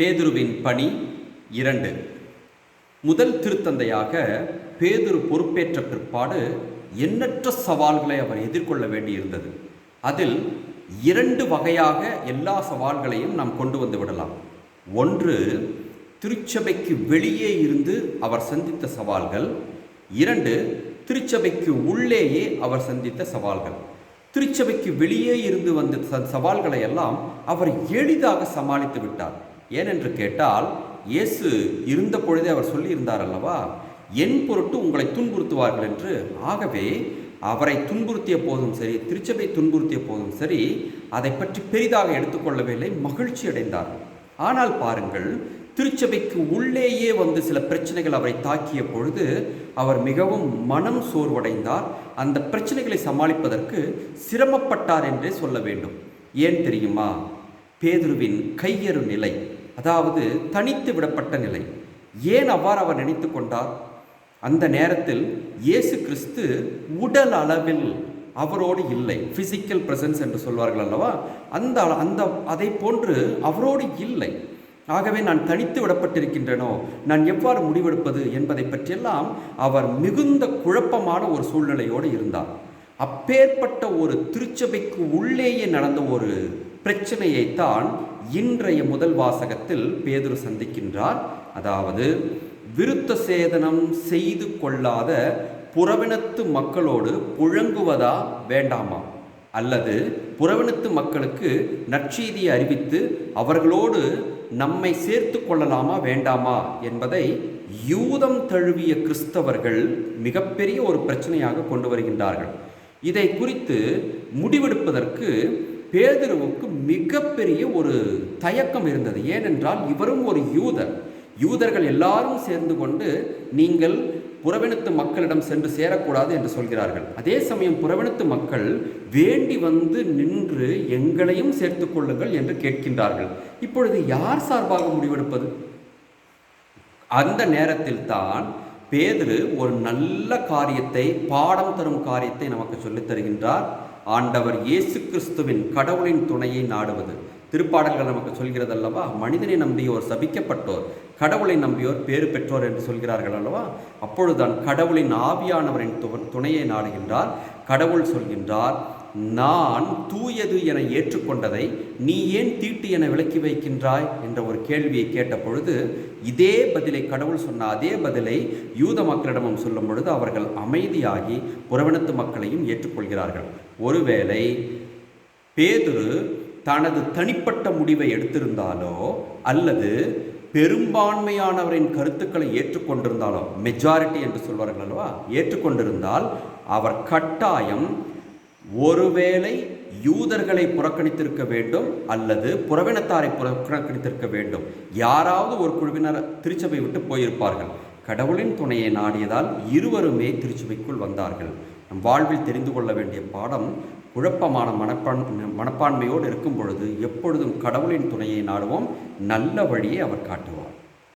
பேதுருவின் பணி இரண்டு. முதல் திருத்தந்தையாக பேதுரு பொறுப்பேற்ற பிற்பாடு எண்ணற்ற சவால்களை அவர் எதிர்கொள்ள வேண்டியிருந்தது. அதில் இரண்டு வகையாக எல்லா சவால்களையும் நாம் கொண்டு வந்து விடலாம். ஒன்று திருச்சபைக்கு வெளியே இருந்து அவர் சந்தித்த சவால்கள். இரண்டு திருச்சபைக்கு உள்ளேயே அவர் சந்தித்த சவால்கள். திருச்சபைக்கு வெளியே இருந்து வந்த ச- சவால்களை எல்லாம் அவர் எளிதாக சமாளித்து விட்டார். ஏனென்று கேட்டால் இயேசு இருந்த பொழுதே அவர் சொல்லியிருந்தார் அல்லவா? என் பொருட்டு உங்களை துன்புறுத்துவார்கள் என்று. ஆகவே அவரை துன்புறுத்திய போதும் சரி திருச்சபை துன்புறுத்திய போதும் சரி அதை பற்றி பெரிதாக எடுத்துக்கொள்ளவில்லை மகிழ்ச்சி அடைந்தார் ஆனால் பாருங்கள் திருச்சபைக்கு உள்ளேயே வந்து சில பிரச்சனைகள் அவரை தாக்கிய பொழுது அவர் மிகவும் மனம் சோர்வடைந்தார். அந்த பிரச்சனைகளை சமாளிப்பதற்கு சிரமப்பட்டார் என்றே சொல்ல வேண்டும். ஏன் தெரியுமா? பேதுருவின் கையறு நிலை. அதாவது தனித்து விடப்பட்ட நிலை. ஏன் அவ்வாறு அவர் நினைத்து கொண்டார்? அந்த நேரத்தில் இயேசு கிறிஸ்து உடல் அளவில் அவரோடு இல்லை. பிசிக்கல் பிரசன்ஸ் என்று சொல்வார்கள் அல்லவா? அந்த அந்த அதை போன்று அவரோடு இல்லை. ஆகவே நான் தனித்து விடப்பட்டிருக்கின்றனோ நான் எவ்வாறு முடிவெடுப்பது என்பதை பற்றியெல்லாம் அவர் மிகுந்த குழப்பமான ஒரு சூழ்நிலையோடு இருந்தார். அப்பேற்பட்ட ஒரு திருச்சபைக்கு உள்ளேயே நடந்த ஒரு பிரச்சனையைத்தான் இன்றைய முதல் வாசகத்தில் பேதுரு சந்திக்கின்றார். அதாவது விருத்த சேதனம் செய்து கொள்ளாத புறவினத்து மக்களோடு புழங்குவதா வேண்டாமா? அல்லது புறவினத்து மக்களுக்கு நற்செய்தியை அறிவித்து அவர்களோடு நம்மை சேர்த்து கொள்ளலாமா வேண்டாமா என்பதை யூதம் தழுவிய கிறிஸ்தவர்கள் மிகப்பெரிய ஒரு பிரச்சனையாக கொண்டு வருகின்றார்கள். இதை குறித்து முடிவெடுப்பதற்கு பேதுருவுக்கு மிகப்பெரிய ஒரு தயக்கம் இருந்தது. ஏனென்றால் இவரும் ஒரு யூதர். யூதர்கள் எல்லாரும் சேர்ந்து கொண்டு நீங்கள் புறவினத்து மக்களிடம் சென்று சேரக்கூடாது என்று சொல்கிறார்கள். அதே சமயம் புறவினத்து மக்கள் வேண்டி வந்து நின்று எங்களையும் சேர்த்து கொள்ளுங்கள் என்று கேட்கின்றார்கள். இப்பொழுது யார் சார்பாக முடிவெடுப்பது? அந்த நேரத்தில் தான் பேதுரு ஒரு நல்ல காரியத்தை பாடம் தரும் காரியத்தை நமக்கு சொல்லித் தருகின்றார். ஆண்டவர் இயேசு கிறிஸ்துவின் கடவுளின் துணையை நாடுவது. திருப்பாடல்கள் நமக்கு சொல்கிறது அல்லவா மனிதனை நம்பியோர் சபிக்கப்பட்டோர் கடவுளை நம்பியோர் பேறு பெற்றோர் என்று சொல்கிறார்கள் அல்லவா? அப்பொழுதுதான் கடவுளின் ஆவியானவரின் துணையை நாடுகின்றார். கடவுள் சொல்கின்றார் நான் தூயது என ஏற்றுக்கொண்டதை நீ ஏன் தீட்டு என விலக்கி வைக்கின்றாய்? என்ற ஒரு கேள்வியை கேட்ட பொழுது இதே பதிலை கடவுள் சொன்ன அதே பதிலை யூத மக்களிடமும் சொல்லும் பொழுது அவர்கள் அமைதியாகி புறவனத்து மக்களையும் ஏற்றுக்கொள்கிறார்கள். ஒருவேளை பேதுரு தனது தனிப்பட்ட முடிவை எடுத்திருந்தாலோ அல்லது பெரும்பான்மையானவரின் கருத்துக்களை ஏற்றுக்கொண்டிருந்தாலோ மெஜாரிட்டி என்று சொல்வார்கள் அல்லவா? ஏற்றுக்கொண்டிருந்தால் அவர் கட்டாயம் ஒருவேளை யூதர்களை புறக்கணித்திருக்க வேண்டும் அல்லது புறவினத்தாரை புறக்கணித்திருக்க வேண்டும். யாராவது ஒரு குழுவினர் திருச்சபை விட்டு போயிருப்பார்கள். கடவுளின் துணையை நாடியதால் இருவருமே திருச்சபைக்குள் வந்தார்கள். நம் வாழ்வில் தெரிந்து கொள்ள வேண்டிய பாடம் குழப்பமான மனப்பான் மனப்பான்மையோடு இருக்கும் பொழுது எப்பொழுதும் கடவுளின் துணையை நாடுவோம். நல்ல வழியை அவர் காட்டுவார்.